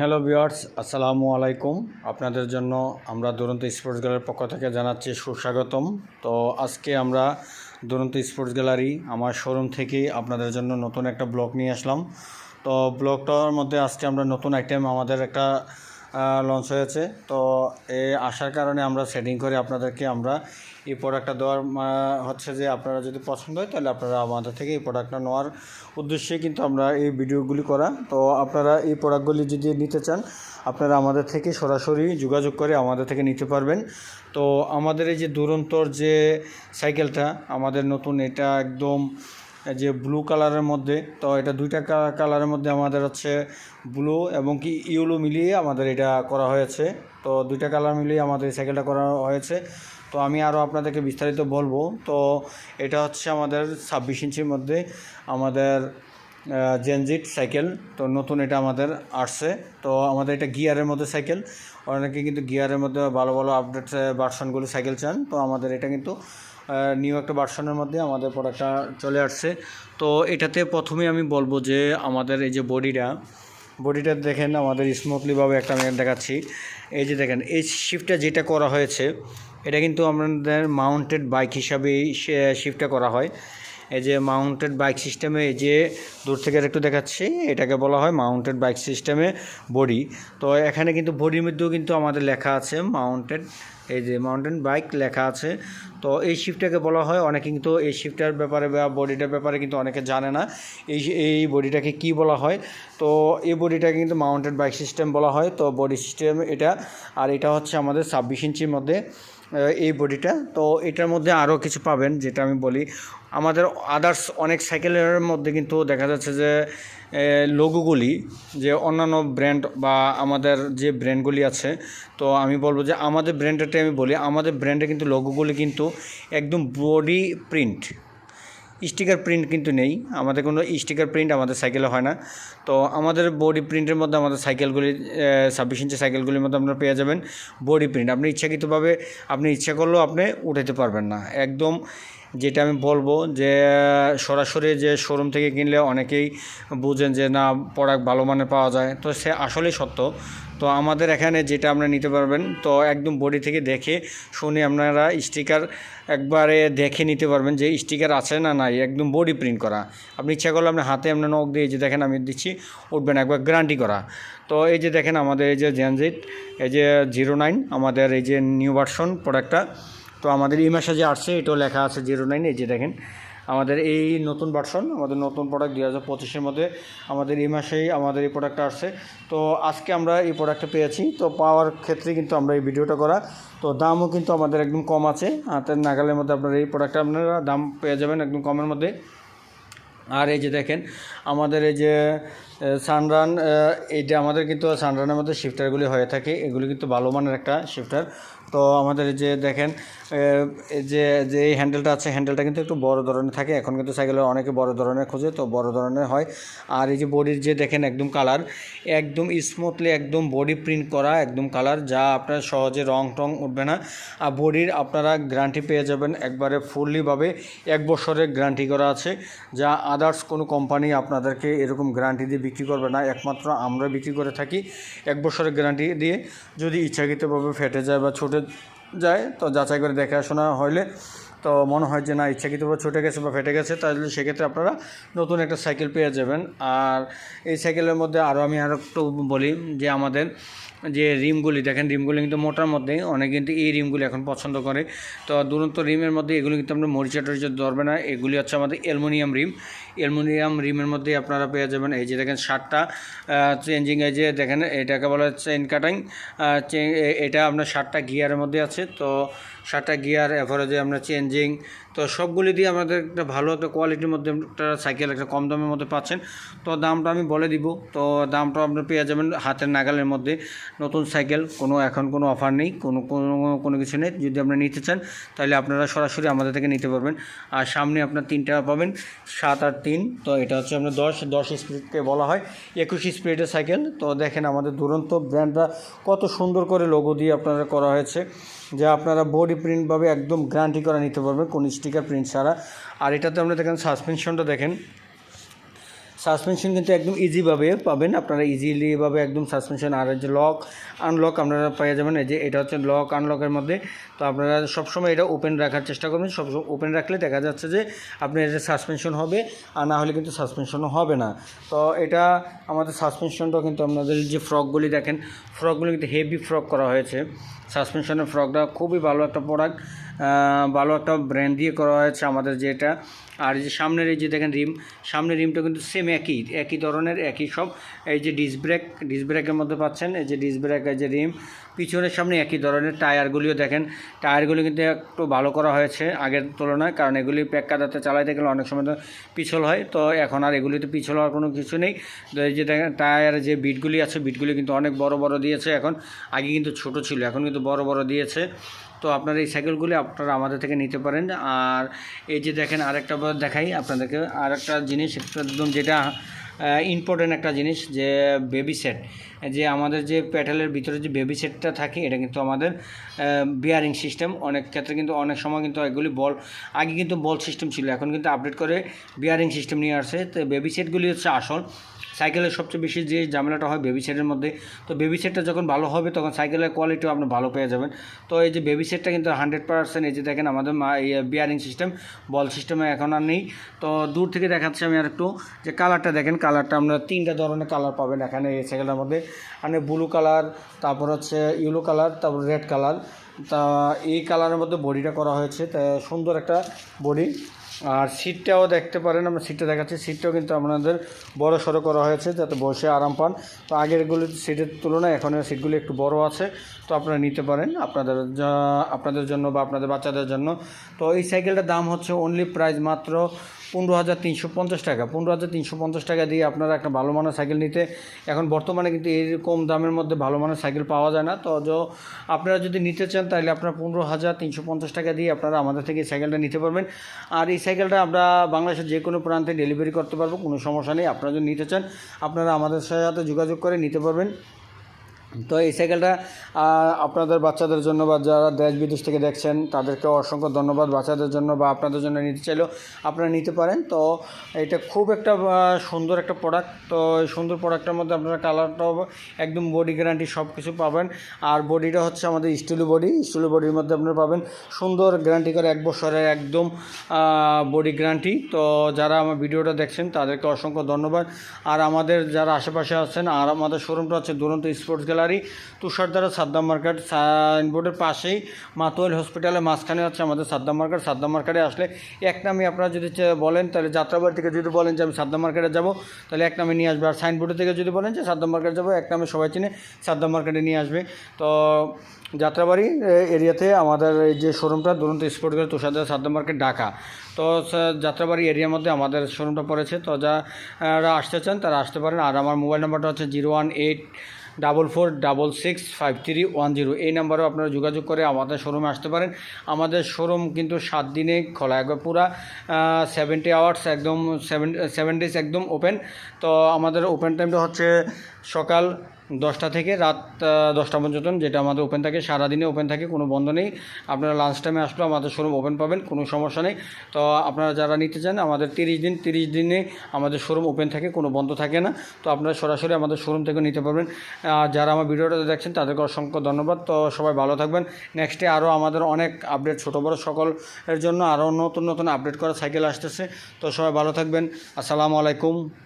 Hello viewers আসসালামু আলাইকুম। আপনাদের জন্য আমরা দুরন্ত স্পোর্টস গ্যালারির পক্ষ থেকে জানাচ্ছি সুস্বাগতম। তো আজকে আমরা দুরন্ত স্পোর্টস গ্যালারি, আমার শোরুম থেকেই আপনাদের জন্য নতুন একটা ব্লগ নিয়ে আসলাম। তো ব্লগটার মধ্যে আজকে আমরা নতুন আইটেম আমাদের একটা লঞ্চ হয়েছে। তো এ আসার কারণে আমরা সেটিং করে আপনাদেরকে আমরা এই প্রোডাক্টটা দেওয়ার হচ্ছে যে আপনারা যদি পছন্দ হয় তাহলে আপনারা আমাদের থেকে এই প্রোডাক্টটা নেওয়ার উদ্দেশ্যে কিন্তু আমরা এই ভিডিওগুলি করা। তো আপনারা এই প্রোডাক্টগুলি যদি নিতে চান, আপনারা আমাদের থেকে সরাসরি যোগাযোগ করে আমাদের থেকে নিতে পারবেন। তো আমাদের এই যে দুরন্তর যে সাইকেলটা আমাদের নতুন এটা একদম যে ব্লু কালারের মধ্যে, তো এটা দুইটা কালারের মধ্যে আমাদের হচ্ছে ব্লু এবং কি ইউলো মিলিয়ে আমাদের এটা করা হয়েছে। তো দুইটা কালার মিলিয়ে আমাদের সাইকেলটা করা হয়েছে। তো আমি আরও আপনাদেরকে বিস্তারিত বলব। তো এটা হচ্ছে আমাদের ছাব্বিশ ইঞ্চির মধ্যে আমাদের জেনজিট সাইকেল তো নতুন এটা আমাদের আসছে। তো আমাদের এটা গিয়ারের মধ্যে সাইকেল অনেকে কিন্তু গিয়ারের মধ্যে ভালো ভালো আপডেট ভার্সনগুলো সাইকেল চান। তো আমাদের এটা কিন্তু নিউ একটা ভার্সনের মধ্যে আমাদের প্রোডাক্টটা চলে আসছে। তো এটাতে প্রথমে আমি বলব যে আমাদের এই যে বডিটা বডিটা দেখেন আমাদের স্মুথলিভাবে একটা আমি দেখাচ্ছি। এই যে দেখেন, এই শিফটটা যেটা করা হয়েছে, এটা কিন্তু আমাদের মাউন্টেড বাইক হিসাবেই শিফটটা করা হয়। এই যে মাউন্টেড বাইক সিস্টেমে এই যে দূর থেকে একটু দেখাচ্ছি, এটাকে বলা হয় মাউন্টেড বাইক সিস্টেমে বডি তো এখানে কিন্তু বডির মধ্যেও কিন্তু আমাদের লেখা আছে মাউন্টেড এই যে মাউন্টেন বাইক লেখা আছে। তো এই শিফটটাকে বলা হয়, অনেকে কিন্তু এই শিফটার ব্যাপারে বা বডিটার ব্যাপারে কিন্তু অনেকে জানে না। এই এই বডিটাকে কি বলা হয়? তো এই বডিটাকে কিন্তু মাউন্টেন বাইক সিস্টেম বলা হয়। তো বডি সিস্টেম এটা, আর এটা হচ্ছে আমাদের ছাব্বিশ ইঞ্চির মধ্যে। এই বডিটা তো এটার মধ্যে আরও কিছু পাবেন, যেটা আমি বলি। আমাদের আদার্স অনেক সাইকেলের মধ্যে কিন্তু দেখা যাচ্ছে যে লোগোগুলি যে অন্যান্য ব্র্যান্ড বা আমাদের যে ব্র্যান্ডগুলি আছে, তো আমি বলব যে আমাদের ব্র্যান্ডেরটাই আমি বলি, আমাদের ব্র্যান্ডে কিন্তু লোগোগুলি কিন্তু একদম বডি প্রিন্ট স্টিকার প্রিন্ট কিন্তু নেই। আমাদের কোনো স্টিকার প্রিন্ট আমাদের সাইকেলে হয় না। তো আমাদের বডি প্রিন্টের মধ্যে আমাদের সাইকেলগুলি ছাব্বিশ ইঞ্চি সাইকেলগুলির মধ্যে আপনারা পেয়ে যাবেন বডি প্রিন্ট আপনি ইচ্ছাকৃতভাবে, আপনি ইচ্ছা করলেও আপনি উঠাতে পারবেন না। একদম যেটা আমি বলব যে, সরাসরি যে শোরুম থেকে কিনলে অনেকেই বুঝেন যে, না প্রোডাক্ট ভালো মানের পাওয়া যায়। তো সে আসলেই সত্য। তো আমাদের এখানে যেটা আপনারা নিতে পারবেন, তো একদম বডি থেকে দেখে শুনে আপনারা স্টিকার একবারে দেখে নিতে পারবেন যে স্টিকার আছে না নাই, একদম বডি প্রিন্ট করা। আপনি ইচ্ছা করলে আপনি হাতে আপনার নখ দিয়ে যে দেখেন আমি দিচ্ছি উঠবেন একবার গ্যারান্টি করা। তো এই যে দেখেন আমাদের এই যে জেনজিট এই যে জিরো নাইন আমাদের এই যে নিউ ভার্সন প্রোডাক্টটা তো আমাদের এই মাসে যে আসছে, এটাও লেখা আছে জিরো নাইন এই যে দেখেন, আমাদের এই নতুন ভার্সন আমাদের নতুন প্রোডাক্ট দুই হাজার পঁচিশের মধ্যে আমাদের এই মাসেই আমাদের এই প্রোডাক্টটা আসছে। তো আজকে আমরা এই প্রোডাক্টটা পেয়েছি, তো পাওয়ার ক্ষেত্রে কিন্তু আমরা এই ভিডিওটা করা। তো দামও কিন্তু আমাদের একদম কম আছে, হাতের নাগালের মধ্যে আপনারা এই প্রোডাক্টটা আপনারা দাম পেয়ে যাবেন একদম কমের মধ্যে। আর এই যে দেখেন, আমাদের এই যে সানরান এইটা আমাদের কিন্তু সানরানের মধ্যে শিফটারগুলি হয়ে থাকে। এগুলি কিন্তু ভালো মানের একটা শিফটার তো আমাদের যে দেখেন যে যে এই হ্যান্ডেলটা আছে হ্যান্ডেলটা কিন্তু একটু বড় ধরনের থাকে। এখন কিন্তু সাইকেলে অনেকে বড় ধরনের খোঁজে, তো বড় ধরনের হয়। আর এই যে বডির যে দেখেন একদম কালার একদম স্মুথলি একদম বডি প্রিন্ট করা একদম কালার যা আপনার সহজে রং টং উঠবে না। আর বডির আপনারা গ্যারান্টি পেয়ে যাবেন একবারে ফুললিভাবে এক বছরের গ্যারান্টি করা আছে, যা আদার্স কোনো কোম্পানি আপনাদেরকে এরকম গ্যারান্টি দিয়ে বিক্রি করবে না, একমাত্র আমরা বিক্রি করে থাকি। এক বছরের গ্যারান্টি দিয়ে যদি ইচ্ছাকৃতভাবে ফেটে যায় বা ছুটে যায়, তো যাচাই করে দেখাশোনা হলে তো মনে হয় যে না, ইচ্ছাকৃতভাবে ছুটে গেছে বা ফেটে গেছে, তাহলে সেক্ষেত্রে আপনারা নতুন একটা সাইকেল পেয়ে যাবেন। আর এই সাইকেলের মধ্যে আরও আমি আর একটু বলি যে আমাদের যে রিমগুলি, দেখেন রিমগুলি কিন্তু মোটার মধ্যে অনেকে কিন্তু এই রিমগুলি এখন পছন্দ করে। তো দুরন্ত রিমের মধ্যে এগুলি কিন্তু আপনার মরিচা টরিচা ধরবে না, এগুলি হচ্ছে আমাদের অ্যালুমিনিয়াম রিম। অ্যালুমিনিয়াম রিমের মধ্যে আপনারা পেয়ে যাবেন। এই যে দেখেন শার্টটা চেঞ্জিং এই যে দেখেন, এটাকে বলা হচ্ছে চেন কাটিং এটা আপনার শার্টটা গিয়ারের মধ্যে আছে। তো শার্টটা গিয়ার অ্যাভারেজে আপনার চেঞ্জিং তো সবগুলি দিয়ে আমাদের একটা ভালো একটা কোয়ালিটির মধ্যে একটা সাইকেল একটা কম দামের মধ্যে পাচ্ছেন। তো দামটা আমি বলে দিব, তো দামটা আপনার পেয়ে যাবেন হাতের নাগালের মধ্যে। নতুন সাইকেল কোনো এখন কোনো অফার নেই, কোনো কোনো কোনো কিছু নেই। যদি আপনি নিতে চান, তাহলে আপনারা সরাসরি আমাদের থেকে নিতে পারবেন। আর সামনে আপনার তিনটা পাবেন, সাত আর তিন, তো এটা হচ্ছে আপনার দশ দশ স্পিডকে বলা হয়, একুশ স্পিডের সাইকেল তো দেখেন আমাদের দুরন্ত ব্র্যান্ডটা কত সুন্দর করে লোগো দিয়ে আপনারা করা হয়েছে। যা আপনারা বডি প্রিন্টভাবে একদম গ্যারান্টি করা নিতে পারবেন কোনো স্টিকার প্রিন্ট ছাড়া। আর এটাতে আপনারা দেখেন সাসপেনশনটা দেখেন। সাসপেনশন কিন্তু একদম ইজিভাবে পাবেন। আপনারা ইজিলিভাবে একদম সাসপেনশন আর যে লক আনলক আপনারা পেয়ে যাবেন। এই যে এটা হচ্ছে লক আনলকের মধ্যে। তো আপনারা সবসময় এটা ওপেন রাখার চেষ্টা করবেন। সবসময় ওপেন রাখলে দেখা যাচ্ছে যে আপনার এটা সাসপেনশন হবে, আর না হলে কিন্তু সাসপেনশনও হবে না। তো এটা আমাদের সাসপেনশনটাও কিন্তু আপনাদের যে ফ্রকগুলি দেখেন ফ্রকগুলি কিন্তু হেভি ফ্রক করা হয়েছে। সাসপেনশনের ফ্রকটা খুবই ভালো একটা প্রোডাক্ট ভালো একটা ব্র্যান্ড দিয়ে করা হয়েছে আমাদের যেটা। আর যে সামনের এই যে দেখেন রিম, সামনের রিমটা কিন্তু সেম একই একই ধরনের, একই সব। এই যে ডিস ব্রেক ডিস ব্রেকের মধ্যে পাচ্ছেন, এই যে ডিস ব্রেক এই যে রিম পিছনের সামনে একই ধরনের টায়ারগুলিও দেখেন। টায়ারগুলি কিন্তু একটু ভালো করা হয়েছে আগের তুলনায়, কারণ এগুলি প্যাক কাদাতে চালাইতে গেলে অনেক সময় তো পিছল হয়। তো এখন আর এগুলিতে পিছল হওয়ার কোনো কিছু নেই। তো এই যে দেখেন টায়ারের যে বিটগুলি আছে, বিটগুলি কিন্তু অনেক বড় বড় দিয়েছে এখন। আগে কিন্তু ছোট ছিল, এখন কিন্তু বড় বড় দিয়েছে। তো আপনারা এই সাইকেলগুলি আপনারা আমাদের থেকে নিতে পারেন। আর এই যে দেখেন, আরেকটা দেখাই আপনাদেরকে। আরেকটা জিনিস একদম যেটা ইম্পর্টেন্ট একটা জিনিস যে বেবি সেট যে আমাদের যে প্যাটেলের ভিতরে যে বেবি সেটটা থাকে, এটা কিন্তু আমাদের বিয়ারিং সিস্টেম অনেক ক্ষেত্রে কিন্তু অনেক সময় কিন্তু এগুলি বল, আগে কিন্তু বল সিস্টেম ছিল। এখন কিন্তু আপডেট করে বিয়ারিং সিস্টেম নিয়ে আসছে তো বেবি সেটগুলি হচ্ছে আসল। সাইকেলের সবচেয়ে বেশি যে ঝামেলাটা হয় বেবি সেটের মধ্যে, তো বেবি সেটটা যখন ভালো হবে, তখন সাইকেলের কোয়ালিটিও আপনি ভালো পেয়ে যাবেন। তো এই যে বেবি সেটটা কিন্তু হান্ড্রেড পার্সেন্ট এই যে দেখেন আমাদের বিয়ারিং সিস্টেম বল সিস্টেমে এখন আর নেই। তো দূর থেকে দেখাচ্ছি আমি আর একটু যে কালারটা দেখেন কালারটা আমরা তিনটা ধরনের কালার পাবেন এখানে এই সাইকেলের মধ্যে। মানে ব্লু কালার তারপর হচ্ছে ইয়েলো কালার তারপর রেড কালার তা এই কালারের মধ্যে বডিটা করা হয়েছে, তা সুন্দর একটা বডি আর সিটটাও দেখতে পারেন, আমরা সিটটা দেখাচ্ছি। সিটটাও কিন্তু আপনাদের বড় সড়ো করা হয়েছে, যাতে বসে আরাম পান। তো আগেরগুলি সিটের তুলনায় এখনের সিটগুলি একটু বড় আছে, তো আপনারা নিতে পারেন আপনাদের আপনাদের জন্য বা আপনাদের বাচ্চাদের জন্য। তো এই সাইকেলটার দাম হচ্ছে অনলি প্রাইস মাত্র পনেরো হাজার তিনশো পঞ্চাশ টাকা। পনেরো হাজার তিনশো পঞ্চাশ টাকা দিয়ে আপনারা একটা ভালো মানের সাইকেল নিতে, এখন বর্তমানে কিন্তু এরকম দামের মধ্যে ভালো মানের সাইকেল পাওয়া যায় না। তো আপনারা যদি নিতে চান, তাহলে আপনারা পনেরো হাজার তিনশো পঞ্চাশ টাকা দিয়ে আপনারা আমাদের থেকে এই সাইকেলটা নিতে পারবেন। আর এই সাইকেলটা আমরা বাংলাদেশের যে কোনো প্রান্তে ডেলিভারি করতে পারব, কোনো সমস্যা নেই। আপনারা যদি নিতে চান, আপনারা আমাদের সাথে যোগাযোগ করে নিতে পারবেন। তো এই সাইকেলটা আপনাদের বাচ্চাদের জন্য বা যারা দেশ বিদেশ থেকে দেখছেন, তাদেরকে অসংখ্য ধন্যবাদ বাচ্চাদের জন্য বা আপনাদের জন্য নিতে চাইলেও আপনারা নিতে পারেন। তো এটা খুব একটা সুন্দর একটা প্রোডাক্ট তো এই সুন্দর প্রোডাক্টের মধ্যে আপনারা কালারটাও একদম বডি গ্যারান্টি সব কিছু পাবেন। আর বডিটা হচ্ছে আমাদের স্টিল বডি স্টিল বডির মধ্যে আপনারা পাবেন সুন্দর গ্যারান্টি করে এক বছরের একদম বডি গ্যারান্টি তো যারা আমার ভিডিওটা দেখছেন, তাদেরকে অসংখ্য ধন্যবাদ। আর আমাদের যারা আশেপাশে আছেন, আর আমাদের শোরুমটা হচ্ছে Duronto sports gallery Tushardhara Saddam market সাইনবোর্ডের পাশেই মাতোয়াল হসপিটালের মাঝখানে হচ্ছে আমাদের সাদ্দাম মার্কেট। সাদ্দাম মার্কেটে আসলে এক নামে আপনারা যদি বলেন, তাহলে যাত্রাবাড়ি থেকে যদি বলেন যে আমি সাদ্দাম মার্কেটে যাব, তাহলে এক নামে নিয়ে আসবে। আর সাইনবোর্ডের থেকে যদি বলেন যে সাদ্দাম মার্কেট যাব, এক নামে সবাই চিনে সাদ্দাম মার্কেটে নিয়ে আসবে। তো যাত্রাবাড়ি এরিয়াতে আমাদের এই যে শোরুমটা, Duronto sport gallery Tushardhara Saddam market, Dhaka. তো যাত্রাবাড়ি এরিয়ার মধ্যে আমাদের শোরুমটা পড়েছে। তো যারা আসতে চান, তারা আসতে পারেন। আর আমার মোবাইল নাম্বারটা হচ্ছে zero one eight double four double six five three one zero. এই নাম্বারও আপনারা যোগাযোগ করে আমাদের শোরুমে আসতে পারেন। আমাদের শোরুম কিন্তু সাত দিনে খোলা একবার পুরা সেভেন্টি আওয়ার্স একদম সেভেন সেভেন ডেজ একদম ওপেন তো আমাদের ওপেন টাইমটা হচ্ছে সকাল দশটা থেকে রাত দশটা পর্যন্ত যেটা আমাদের ওপেন থাকে, সারাদিনে ওপেন থাকে, কোনো বন্ধ নেই। আপনারা লাঞ্চ টাইমে আসলেও আমাদের শোরুম ওপেন পাবেন, কোনো সমস্যা নেই। তো আপনারা যারা নিতে চান, আমাদের তিরিশ দিন, তিরিশ দিনে আমাদের শোরুম ওপেন থাকে, কোনো বন্ধ থাকে না। তো আপনারা সরাসরি আমাদের শোরুম থেকে নিতে পারবেন। যারা আমার ভিডিওটা দেখছেন, তাদেরকে অসংখ্য ধন্যবাদ। তো সবাই ভালো থাকবেন। নেক্সটে আরও আমাদের অনেক আপডেট ছোটো বড়ো সকলের জন্য আরও নতুন নতুন আপডেট করা সাইকেল আসতেছে। তো সবাই ভালো থাকবেন। আসসালামু আলাইকুম।